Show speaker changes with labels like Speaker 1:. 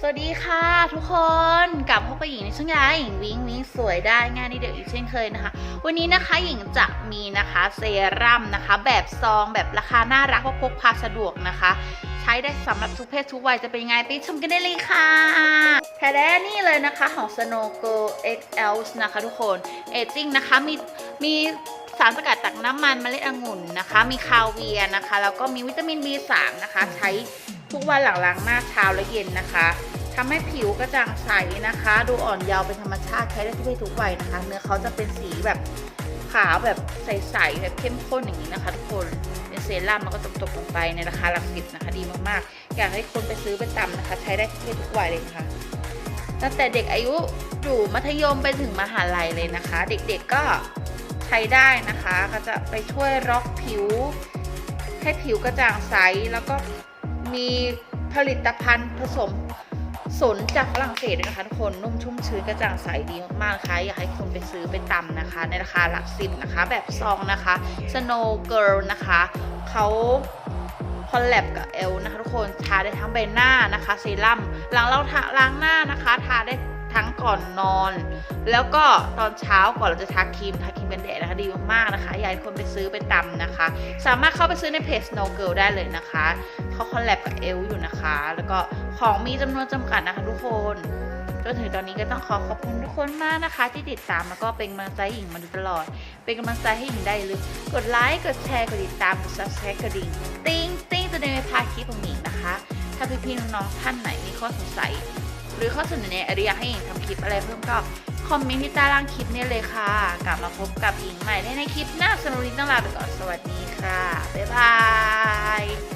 Speaker 1: สวัสดีค่ะทุกคนกลับพบกับหญิงในช่องยาหญิงวิงวิงสวยได้ง่านนี้เดียวอีกเช่นเคยนะคะ วันนี้นะคะหญิงจะมีนะคะเซรั่มนะคะ แบบซองแบบราคาน่ารักพากพาสะดวกนะคะ ใช้ได้สำหรับทุกเพศทุกวัยจะเป็นยังไงไปชมกันได้เลยค่ะแท้แด้นี่เลยนะคะของ Snow Glow XL นะคะทุกคนเอจิ้งนะคะมีมีสารสกัดจากน้ำมันเมล็ดองุ่นนะคะ มีคาเวียนะคะแล้วก็มีวิตามิน B3 นะคะใช้ ทุกวันหลังล้างหน้าเช้าและเย็นนะคะทำให้ผิวกระจ่างใสนะคะ ดูอ่อนเยาว์เป็นธรรมชาติใช้ได้ทุกเพศทุกวัยนะคะ เนื้อเขาจะเป็นสีแบบขาวแบบใสๆแบบเข้มข้นอย่างนี้นะคะ ทุกคนเป็นเซรั่มแล้วก็ตบๆลงไปในราคาหลักสิบนะคะ ดีมากๆ อยากให้คนไปซื้อไปตำนะคะ ใช้ได้ทุกเพศทุกวัยเลยนะคะตั้งแต่เด็กอายุอยู่มัธยมไปถึงมหาลัยเลยนะคะ เด็กๆก็ใช้ได้นะคะ ก็จะไปช่วยร็อกผิว ให้ผิวกระจ่างใสแล้วก็ มีผลิตภัณฑ์ผสมสนจากฝรั่งเศสด้วยนะคะทุกคนนุ่มชุ่มชื้นกระจ่างใสดีมากๆนะคะอยากให้คนไปซื้อไปตำนะคะ ในราคาหลักสิบนะคะ แบบซองนะคะ Snow Girl นะคะเขาคอลแลบกับเอลนะคะทุกคนทาได้ทั้งใบหน้านะคะเซรั่มหลังเราทาล้างหน้านะคะ ทาได้ ทั้งก่อนนอน แล้วก็ตอนเช้าก่อนเราจะทาครีมทาครีมกันแดดนะคะดีมากๆนะคะอยากให้คนไปซื้อไปตำนะคะ สามารถเข้าไปซื้อในเพจ Snow Girl ได้เลยนะคะเขาคอลแลบกับเอลอยู่นะคะ แล้วก็ของมีจำนวนจำกัดนะคะทุกคนจนถึงตอนนี้ก็ต้องขอขอบคุณทุกคนมากนะคะ ที่ติดตามแล้วก็เป็นกำลังใจหญิงมาโดยตลอด เป็นกำลังใจให้หญิงได้อย่าลืมกดไลค์กดแชร์กดติดตามกด subscribe กระดิ่งติ้งติ้งจะได้ไม่พลาดคลิปของหญิงนะคะ ถ้าพี่ๆน้องๆท่านไหนมีข้อสงสัย หรือข้อเสนอแนะหรืออยากให้หญิงทำคลิปอะไรเพิ่มก็คอมเมนต์ที่ใต้ล่างคลิปนี้เลยค่ะ กลับมาพบกับหญิงใหม่ได้ในคลิปหน้าสำหรับวันนี้ต้องลาไปก่อนสวัสดีค่ะ บ๊ายบาย